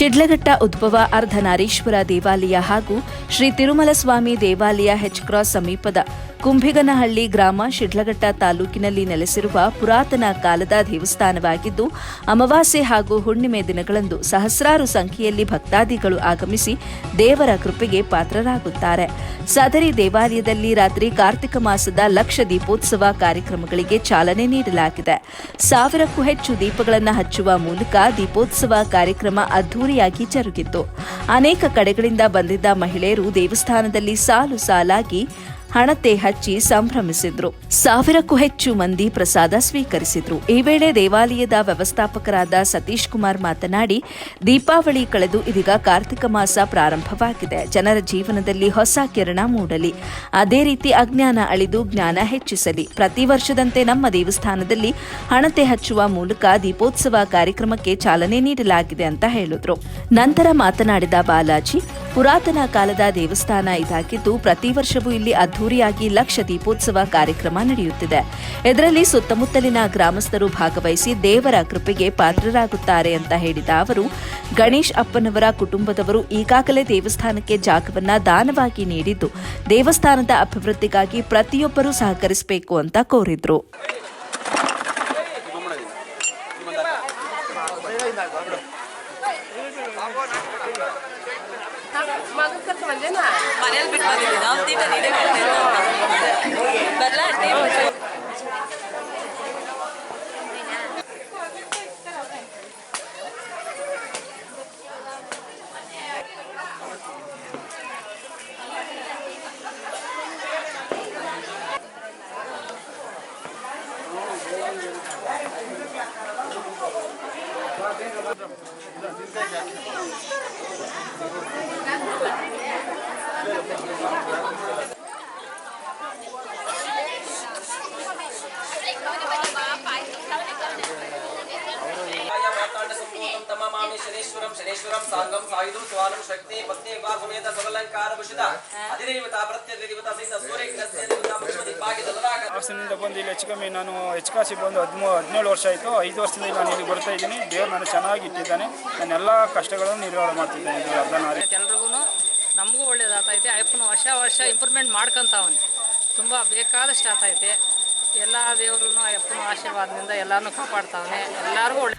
ಶಿಡ್ಲಘಟ್ಟ ಉದ್ಭವ ಅರ್ಧನಾರೀಶ್ವರ ದೇವಾಲಯ ಹಾಗೂ ಶ್ರೀ ತಿರುಮಲಸ್ವಾಮಿ ದೇವಾಲಯ ಹೆಚ್ ಕ್ರಾಸ್ ಸಮೀಪದ ಕುಂಭಿಗನಹಳ್ಳಿ ಗ್ರಾಮ ಶಿಡ್ಲಘಟ್ಟ ತಾಲೂಕಿನಲ್ಲಿ ನೆಲೆಸಿರುವ ಪುರಾತನ ಕಾಲದ ದೇವಸ್ಥಾನವಾಗಿದ್ದು, ಅಮಾವಾಸ್ಯೆ ಹಾಗೂ ಹುಣ್ಣಿಮೆ ದಿನಗಳಂದು ಸಹಸ್ರಾರು ಸಂಖ್ಯೆಯಲ್ಲಿ ಭಕ್ತಾದಿಗಳು ಆಗಮಿಸಿ ದೇವರ ಕೃಪೆಗೆ ಪಾತ್ರರಾಗುತ್ತಾರೆ. ಸದರಿ ದೇವಾಲಯದಲ್ಲಿ ರಾತ್ರಿ ಕಾರ್ತಿಕ ಮಾಸದ ಲಕ್ಷ ದೀಪೋತ್ಸವ ಕಾರ್ಯಕ್ರಮಗಳಿಗೆ ಚಾಲನೆ ನೀಡಲಾಗಿದೆ. ಸಾವಿರಕ್ಕೂ ಹೆಚ್ಚು ದೀಪಗಳನ್ನು ಹಚ್ಚುವ ಮೂಲಕ ದೀಪೋತ್ಸವ ಕಾರ್ಯಕ್ರಮ ಅದ್ದೂರಿಯಾಗಿ ಜರುಗಿತು. ಅನೇಕ ಕಡೆಗಳಿಂದ ಬಂದಿದ್ದ ಮಹಿಳೆಯರು ದೇವಸ್ಥಾನದಲ್ಲಿ ಸಾಲು ಸಾಲಾಗಿ ಹಣತೆ ಹಚ್ಚಿ ಸಂಭ್ರಮಿಸಿದ್ರು. ಸಾವಿರಕ್ಕೂ ಹೆಚ್ಚು ಮಂದಿ ಪ್ರಸಾದ ಸ್ವೀಕರಿಸಿದ್ರು. ಈ ವೇಳೆ ದೇವಾಲಯದ ವ್ಯವಸ್ಥಾಪಕರಾದ ಸತೀಶ್ ಕುಮಾರ್ ಮಾತನಾಡಿ, ದೀಪಾವಳಿ ಕಳೆದು ಇದೀಗ ಕಾರ್ತಿಕ ಮಾಸ ಪ್ರಾರಂಭವಾಗಿದೆ. ಜನರ ಜೀವನದಲ್ಲಿ ಹೊಸ ಕಿರಣ ಮೂಡಲಿ. ಅದೇ ರೀತಿ ಅಜ್ಞಾನ ಅಳಿದು ಜ್ಞಾನ ಹೆಚ್ಚಿಸಲಿ. ಪ್ರತಿ ವರ್ಷದಂತೆ ನಮ್ಮ ದೇವಸ್ಥಾನದಲ್ಲಿ ಹಣತೆ ಹಚ್ಚುವ ಮೂಲಕ ದೀಪೋತ್ಸವ ಕಾರ್ಯಕ್ರಮಕ್ಕೆ ಚಾಲನೆ ನೀಡಲಾಗಿದೆ ಅಂತ ಹೇಳಿದ್ರು. ನಂತರ ಮಾತನಾಡಿದ ಬಾಲಾಜಿ ಪುರಾತನ ಕಾಲದ ದೇವಸ್ಥಾನ ಇದಾಗಿದ್ದು ಪ್ರತಿ ವರ್ಷವೂ ಇಲ್ಲಿ ಅದ್ದೂರಿಯಾಗಿ ಲಕ್ಷ ದೀಪೋತ್ಸವ ಕಾರ್ಯಕ್ರಮ ನಡೆಯುತ್ತಿದೆ. ಇದರಲ್ಲಿ ಸುತ್ತಮುತ್ತಲಿನ ಗ್ರಾಮಸ್ಥರು ಭಾಗವಹಿಸಿ ದೇವರ ಕೃಪೆಗೆ ಪಾತ್ರರಾಗುತ್ತಾರೆ ಅಂತ ಹೇಳಿದ ಅವರು, ಗಣೇಶ್ ಅಪ್ಪನವರ ಕುಟುಂಬದವರು ಈಗಾಗಲೇ ದೇವಸ್ಥಾನಕ್ಕೆ ಜಾಗವನ್ನ ದಾನವಾಗಿ ನೀಡಿದ್ದು, ದೇವಸ್ಥಾನದ ಅಭಿವೃದ್ಧಿಗಾಗಿ ಪ್ರತಿಯೊಬ್ಬರೂ ಸಹಕರಿಸಬೇಕು ಅಂತ ಕೋರಿದ್ರು. ಬಂದೇನಾ ಮನೇಲಿ ಬಿಟ್ಟು ಬಂದಿದ್ದೀನಿ ನಾವು ತೀಟ ನೀಡೇ ಬರ್ಲಾ ಅಷ್ಟೇ ಮಾತಾಂಡ ತಮಾಮಿ ಶನೇಶ್ವರಂ ಶನೇಶ್ವರಂ ಸಾಂಗಂ ಸಾಯುಧಂ ಸ್ವಾನಂ ಶಕ್ತಿ ಪತ್ನಿ ಸಮೇತ ಸಬಲಂಕಾರ ಭೂಷಿತ ಅಧಿದೇವತ ಪ್ರತ್ಯ ದೇವತ ಸಹಿತ ಸೂರ್ಯ ಕಸ್ಯ ದೇವತ ಪುಷ್ಪದಿ ಭಾಗ್ಯ ದಲರಾಗ ಹಾಸನದಿಂದ ಬಂದು ಇಲ್ಲಿ ಹೆಚ್ಚು ಕಮ್ಮಿ ನಾನು ಹೆಚ್ಚು ಬಂದು ಹದಿಮೂ ಹದಿನೇಳು ವರ್ಷ ಆಯಿತು. ಐದು ವರ್ಷದಿಂದ ನಾನು ಇಲ್ಲಿ ಬರ್ತಾ ಇದ್ದೀನಿ. ದೇವ್ರು ನಾನು ಚೆನ್ನಾಗಿ ಇಟ್ಟಿದ್ದಾನೆ. ನನ್ನ ಎಲ್ಲ ಕಷ್ಟಗಳನ್ನು ನಿರ್ವಹಣೆ ಮಾಡ್ತಿದ್ದೇನೆ ಎಲ್ರಿಗೂ ನಮಗೂ ಒಳ್ಳೇದಾಗ್ತೈತೆ ಅಯ್ಯಪ್ಪನ ವರ್ಷ ವರ್ಷ ಇಂಪ್ರೂವ್ಮೆಂಟ್ ಮಾಡ್ಕೊಂತಾವನೆ. ತುಂಬ ಬೇಕಾದಷ್ಟು ಆಗ್ತೈತೆ ಎಲ್ಲ ದೇವ್ರೂ ಅಯ್ಯಪ್ಪನ ಆಶೀರ್ವಾದದಿಂದ ಎಲ್ಲರೂ ಕಾಪಾಡ್ತಾವನೆ. ಎಲ್ಲರಿಗೂ ಒಳ್ಳೆ